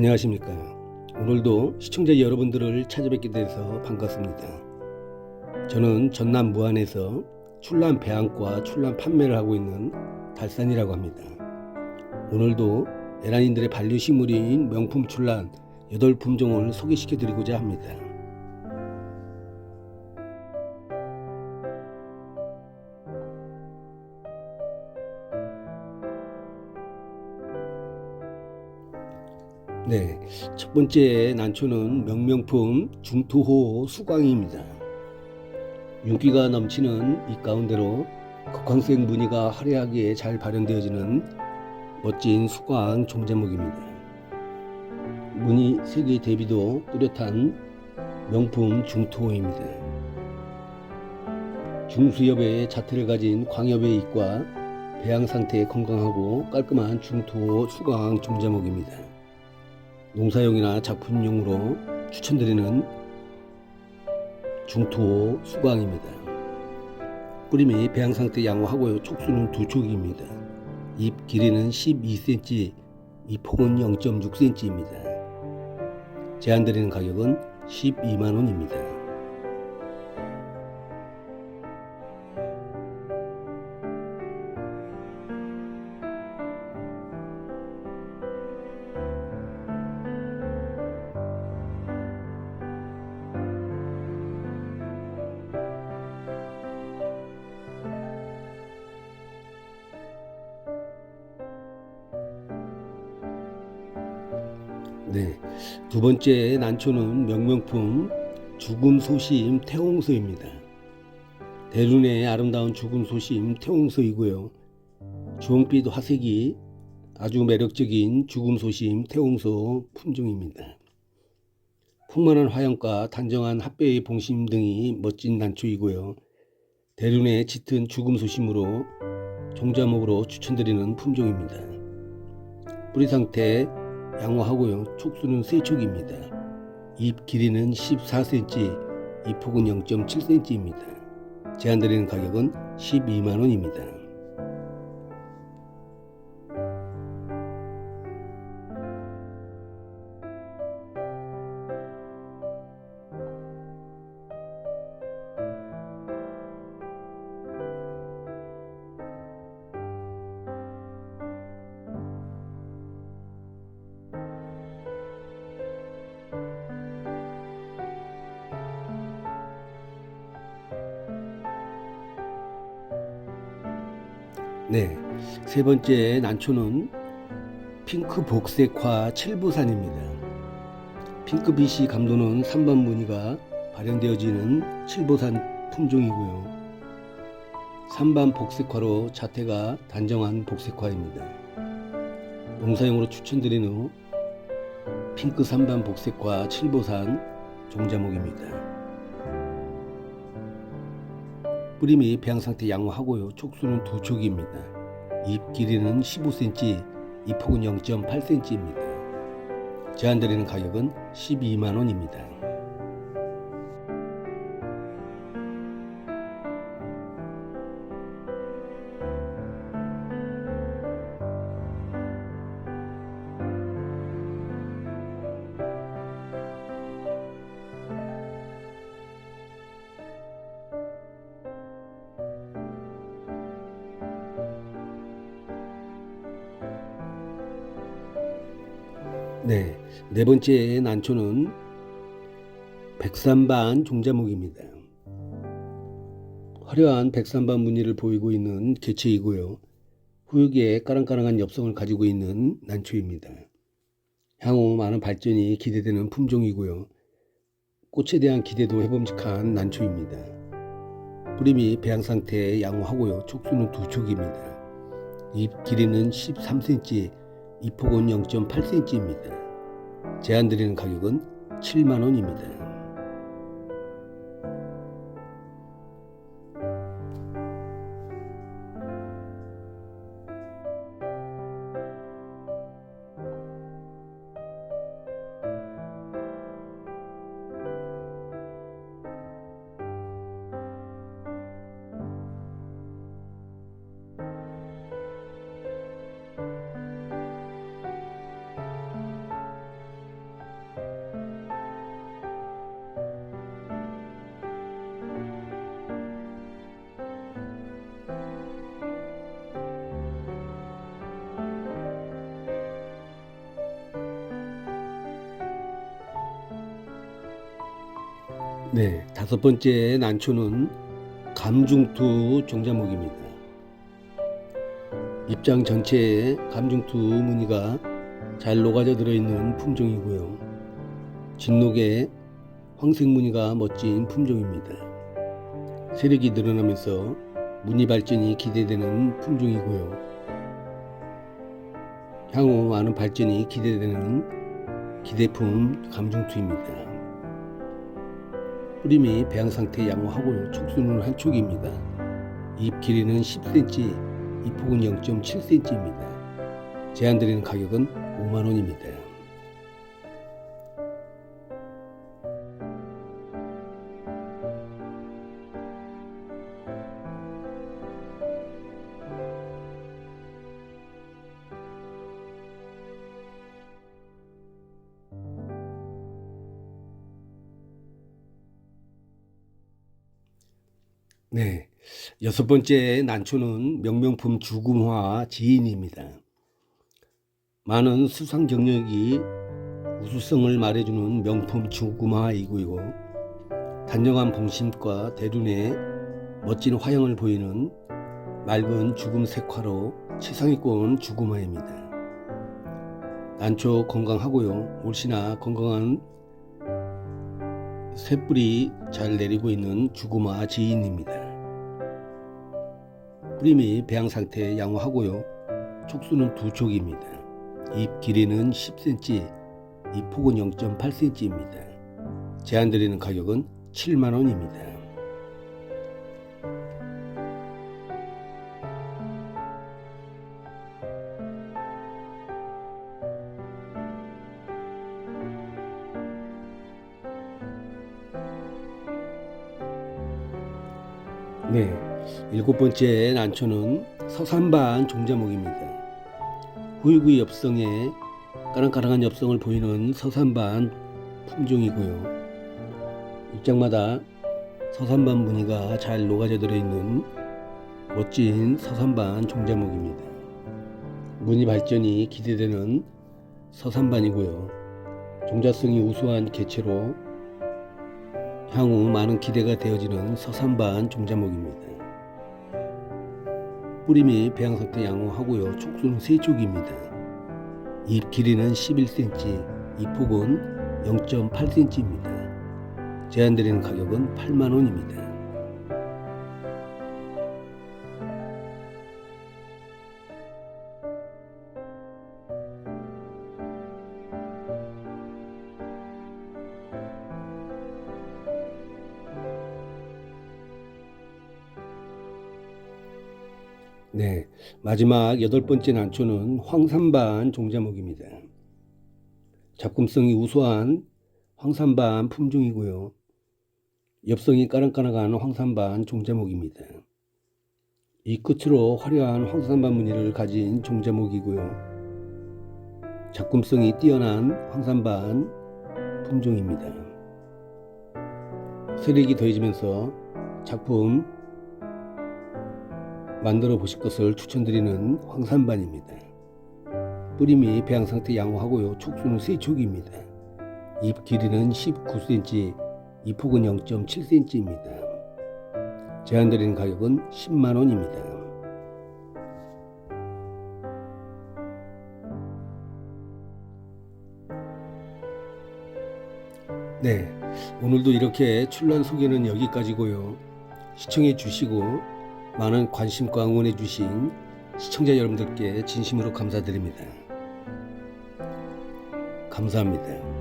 안녕하십니까. 오늘도 시청자 여러분들을 찾아뵙게 돼서 반갑습니다. 저는 전남 무안에서 출란 배양과 출란 판매를 하고 있는 달산이라고 합니다. 오늘도 에란인들의 반려식물인 명품 출란 8 품종을 소개시켜 드리고자 합니다. 네, 첫 번째 난초는 명명품 중투호 수광입니다. 윤기가 넘치는 이 가운데로 극황색 무늬가 화려하게 잘 발현되어지는 멋진 수광 종자목입니다. 무늬 색의 대비도 뚜렷한 명품 중투호입니다. 중수엽의 자태를 가진 광엽의 잎과 배양 상태 건강하고 깔끔한 중투호 수광 종자목입니다. 농사용이나 작품용으로 추천드리는 중토 수광입니다. 뿌림이 배양 상태 양호하고요. 촉수는 두 촉입니다. 잎 길이는 12cm, 잎 폭은 0.6cm입니다. 제한드리는 가격은 12만 원입니다. 두 번째 난초는 명명품 죽음 소심 태홍소입니다. 대륜의 아름다운 죽음 소심 태홍소이고요. 주홍빛 화색이 아주 매력적인 죽음 소심 태홍소 품종입니다. 풍만한 화형과 단정한 핫배의 봉심 등이 멋진 난초이고요. 대륜의 짙은 죽음 소심으로 종자목으로 추천드리는 품종입니다. 뿌리 상태 양호하고요. 촉수는 세촉입니다. 잎 길이는 14cm, 잎 폭은 0.7cm입니다. 제한드리는 가격은 12만 원입니다. 네, 세 번째 난초는 핑크 복색화 칠보산입니다. 핑크빛이 감도는 3번 무늬가 발현되어지는 칠보산 품종이고요. 3반 복색화로 자태가 단정한 복색화입니다. 농사용으로 추천드리는 핑크 3반 복색화 칠보산 종자목입니다. 뿌림이 배양 상태 양호하고요. 촉수는 두 촉입니다. 잎 길이는 15cm, 잎 폭은 0.8cm입니다. 제한드리는 가격은 12만 원입니다. 네, 네 번째 난초는 백삼반 종자목입니다. 화려한 백삼반 무늬를 보이고 있는 개체이고요. 후육에 까랑까랑한 엽성을 가지고 있는 난초입니다. 향후 많은 발전이 기대되는 품종이고요. 꽃에 대한 기대도 해봄직한 난초입니다. 뿌림이 배양 상태 양호하고요. 촉수는 두 촉입니다. 잎 길이는 13cm, 잎 폭은 0.8cm입니다. 제한 드리는 가격은 7만 원입니다. 네, 다섯 번째 난초는 감중투 종자목입니다. 입장 전체에 감중투 무늬가 잘 녹아져 들어있는 품종이고요. 진녹에 황색 무늬가 멋진 품종입니다. 세력이 늘어나면서 무늬 발전이 기대되는 품종이고요. 향후 많은 발전이 기대되는 기대품 감중투입니다. 뿌림이 배양 상태 양호하고요. 촉수는 한 촉입니다. 잎 길이는 10cm, 잎 폭은 0.7cm입니다. 제한드리는 가격은 5만원입니다. 네. 여섯 번째 난초는 명명품 주금화 지인입니다. 많은 수상 경력이 우수성을 말해주는 명품 주금화이고요. 단정한 봉심과 대륜의 멋진 화형을 보이는 맑은 죽음 색화로 치상위권 주금화입니다. 난초 건강하고요. 올시나 건강한 새뿌리 잘 내리고 있는 주구마 지인입니다. 뿌림이 배양 상태 양호하고요. 촉수는 두 촉입니다. 잎 길이는 10cm, 잎 폭은 0.8cm입니다. 제한드리는 가격은 7만원입니다. 네, 일곱 번째 난초는 서산반 종자목입니다. 후유구 엽성에 까랑까랑한 엽성을 보이는 서산반 품종이고요. 입장마다 서산반 무늬가 잘 녹아져 들어있는 멋진 서산반 종자목입니다. 무늬 발전이 기대되는 서산반이고요. 종자성이 우수한 개체로 향후 많은 기대가 되어지는 서산반 종자목입니다. 뿌림이 배양 상태 양호하고요. 촉수는 세 촉입니다. 잎 길이는 11cm, 잎 폭은 0.8cm입니다. 제한드리는 가격은 8만 원입니다. 네, 마지막 여덟 번째 난초는 황산반 종자목입니다. 작품성이 우수한 황산반 품종이고요. 엽성이 까랑까랑한 황산반 종자목입니다. 이 끝으로 화려한 황산반 무늬를 가진 종자목이고요. 작품성이 뛰어난 황산반 품종입니다. 세력이 더해지면서 작품 만들어 보실 것을 추천드리는 황산반입니다. 뿌림이 배양 상태 양호하고요. 촉수는 세 촉입니다. 잎 길이는 19cm, 잎 폭은 0.7cm입니다. 제한드리는 가격은 10만 원입니다. 네, 오늘도 이렇게 출란 소개는 여기까지고요. 시청해 주시고 많은 관심과 응원해 주신 시청자 여러분들께 진심으로 감사드립니다. 감사합니다.